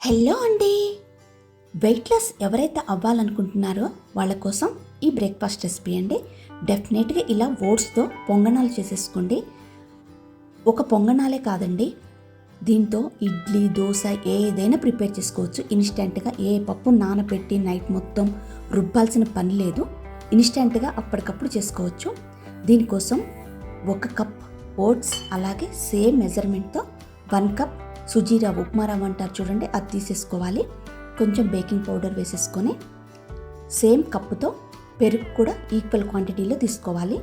Hello అండి. Weight loss ఎవరైతే అవ్వాలనుకుంటున్నారో వాళ్ళ కోసం ఈ బ్రేక్ఫాస్ట్ రెసిపీ అండి. డెఫినెట్గా ఇలా ఓట్స్తో పొంగనాలు చేసేసుకోండి. ఒక పొంగనాలే కాదండి. దీంతో ఇడ్లీ దోశ ఏదైనా ప్రిపేర్ చేసుకోవచ్చు. ఇన్స్టెంట్గా ఏ పప్పు నానబెట్టి నైట్ మొత్తం రుబ్బాల్సిన పని లేదు. ఇన్స్టెంట్గా అప్పటికప్పుడు చేసుకోవచ్చు. దీనికోసం ఒక కప్ ఓట్స్ అలాగే సేమ్ మెజర్మెంట్తో వన్ కప్ సుజీరా ఉప్మా రవ్వ అంటారు చూడండి అది తీసేసుకోవాలి. కొంచెం బేకింగ్ పౌడర్ వేసేసుకొని సేమ్ కప్పుతో పెరుగు కూడా ఈక్వల్ క్వాంటిటీలో తీసుకోవాలి.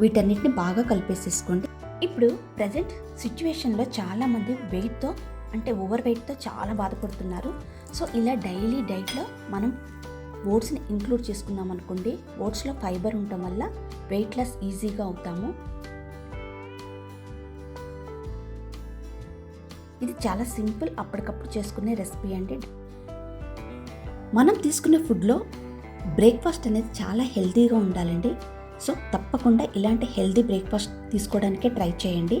వీటన్నిటిని బాగా కలిపేసేసుకోండి. ఇప్పుడు ప్రజెంట్ సిచ్యువేషన్లో చాలామంది వెయిట్తో అంటే ఓవర్ వెయిట్తో చాలా బాధపడుతున్నారు. సో ఇలా డైలీ డైట్లో మనం ఓట్స్ని ఇంక్లూడ్ చేసుకున్నాం అనుకోండి ఓట్స్లో ఫైబర్ ఉండటం వల్ల వెయిట్ లాస్ ఈజీగా అవుతాము. ఇది చాలా సింపుల్ అప్పటికప్పుడు చేసుకునే రెసిపీ అండి. మనం తీసుకునే ఫుడ్లో బ్రేక్ఫాస్ట్ అనేది చాలా హెల్తీగా ఉండాలండి. సో తప్పకుండా ఇలాంటి హెల్తీ బ్రేక్ఫాస్ట్ తీసుకోవడానికే ట్రై చేయండి.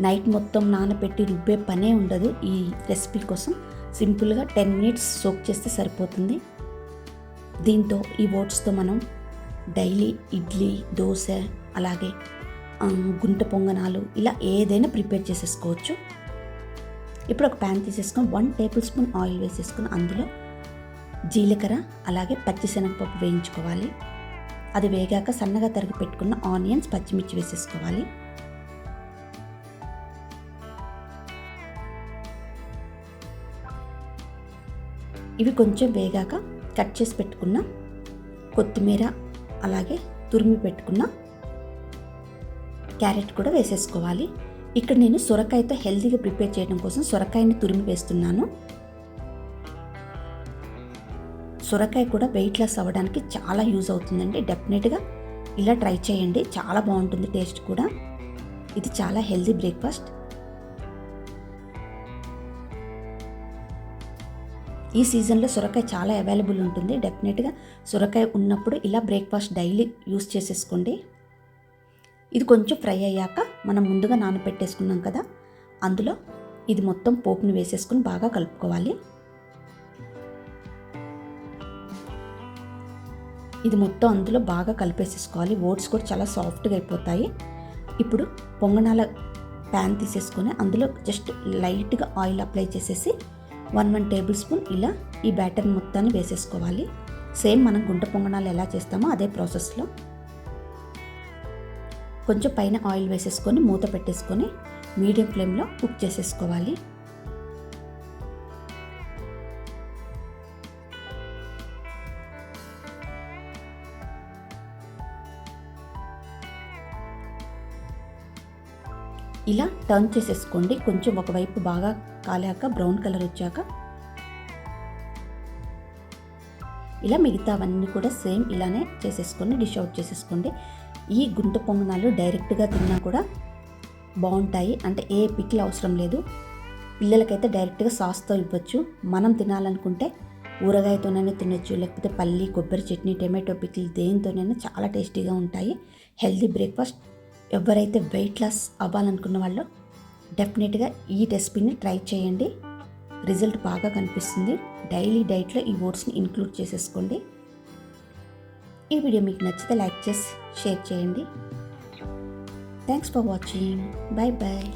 నైట్ మొత్తం నానబెట్టి రుబ్బే పనే ఉండదు ఈ రెసిపీ కోసం. సింపుల్గా టెన్ మినిట్స్ సోక్ చేస్తే సరిపోతుంది. దీంతో ఈ ఓట్స్తో మనం డైలీ ఇడ్లీ దోశ అలాగే గుంట పొంగనాలు ఇలా ఏదైనా ప్రిపేర్ చేసేసుకోవచ్చు. ఇప్పుడు ఒక ప్యాన్ తీసేసుకొని వన్ టేబుల్ స్పూన్ ఆయిల్ వేసేసుకొని అందులో జీలకర్ర అలాగే పచ్చిశనగపప్పు వేయించుకోవాలి. అది వేగాక సన్నగా తరిగి పెట్టుకున్న ఆనియన్స్ పచ్చిమిర్చి వేసేసుకోవాలి. ఇవి కొంచెం వేగాక కట్ చేసి పెట్టుకున్న కొత్తిమీర అలాగే తురిమి పెట్టుకున్న క్యారెట్ కూడా వేసేసుకోవాలి. ఇక్కడ నేను సొరకాయతో హెల్తీగా ప్రిపేర్ చేయడం కోసం సొరకాయని తురిమి వేస్తున్నాను. సొరకాయ కూడా వెయిట్ లాస్ అవ్వడానికి చాలా యూజ్ అవుతుందండి. డెఫినెట్గా ఇలా ట్రై చేయండి. చాలా బాగుంటుంది టేస్ట్ కూడా. ఇది చాలా హెల్దీ బ్రేక్ఫాస్ట్. ఈ సీజన్లో సొరకాయ చాలా అవైలబుల్ ఉంటుంది. డెఫినెట్గా సొరకాయ ఉన్నప్పుడు ఇలా బ్రేక్ఫాస్ట్ డైలీ యూస్ చేసేసుకోండి. ఇది కొంచెం ఫ్రై అయ్యాక మనం ముందుగా నానబెట్టేసుకున్నాం కదా. అందులో ఇది మొత్తం పోపుని వేసేసుకుని బాగా కలుపుకోవాలి. ఇది మొత్తం అందులో బాగా కలిపేసేసుకోవాలి. ఓట్స్ కూడా చాలా సాఫ్ట్గా అయిపోతాయి. ఇప్పుడు పొంగనాల ప్యాన్ తీసేసుకొని అందులో జస్ట్ లైట్గా ఆయిల్ అప్లై చేసేసి వన్ వన్ టేబుల్ స్పూన్ ఇలా ఈ బ్యాటర్ మొత్తాన్ని వేసేసుకోవాలి. సేమ్ మనం గుంట పొంగనాలు ఎలా చేస్తామో అదే ప్రాసెస్లో. కొంచెం పైన ఆయిల్ వేసేసుకొని మూత పెట్టేసుకొని మీడియం ఫ్లేమ్లో కుక్ చేసేసుకోవాలి. ఇలా టర్న్ చేసేసుకోండి. కొంచెం ఒకవైపు బాగా కాలాక బ్రౌన్ కలర్ వచ్చాక. ఇలా మిగతావన్నీ కూడా సేమ్ ఇలానే చేసేసుకొని డిష్ అవుట్ చేసేసుకోండి. ఈ గుంట పొంగనాలు డైరెక్ట్గా తిన్నా కూడా బాగుంటాయి అంటే ఏ పిక్కిలు అవసరం లేదు. పిల్లలకైతే డైరెక్ట్గా సాస్తో ఇవ్వచ్చు. మనం తినాలనుకుంటే ఊరగాయతోనైనా తినొచ్చు. లేకపోతే పల్లి కొబ్బరి చట్నీ టమాటో పిక్కిలు దేనితోనైనా చాలా టేస్టీగా ఉంటాయి. హెల్దీ బ్రేక్ఫాస్ట్ ఎవరైతే వెయిట్ లాస్ అవ్వాలనుకున్న వాళ్ళు డెఫినెట్గా ఈ రెసిపీని ట్రై చేయండి. రిజల్ట్ బాగా కనిపిస్తుంది. డైలీ డైట్లో ఈ ఓట్స్ని ఇంక్లూడ్ చేసేసుకోండి. ఈ వీడియో మీకు నచ్చితే లైక్ చేసి షేర్ చేయండి. Thanks for watching bye bye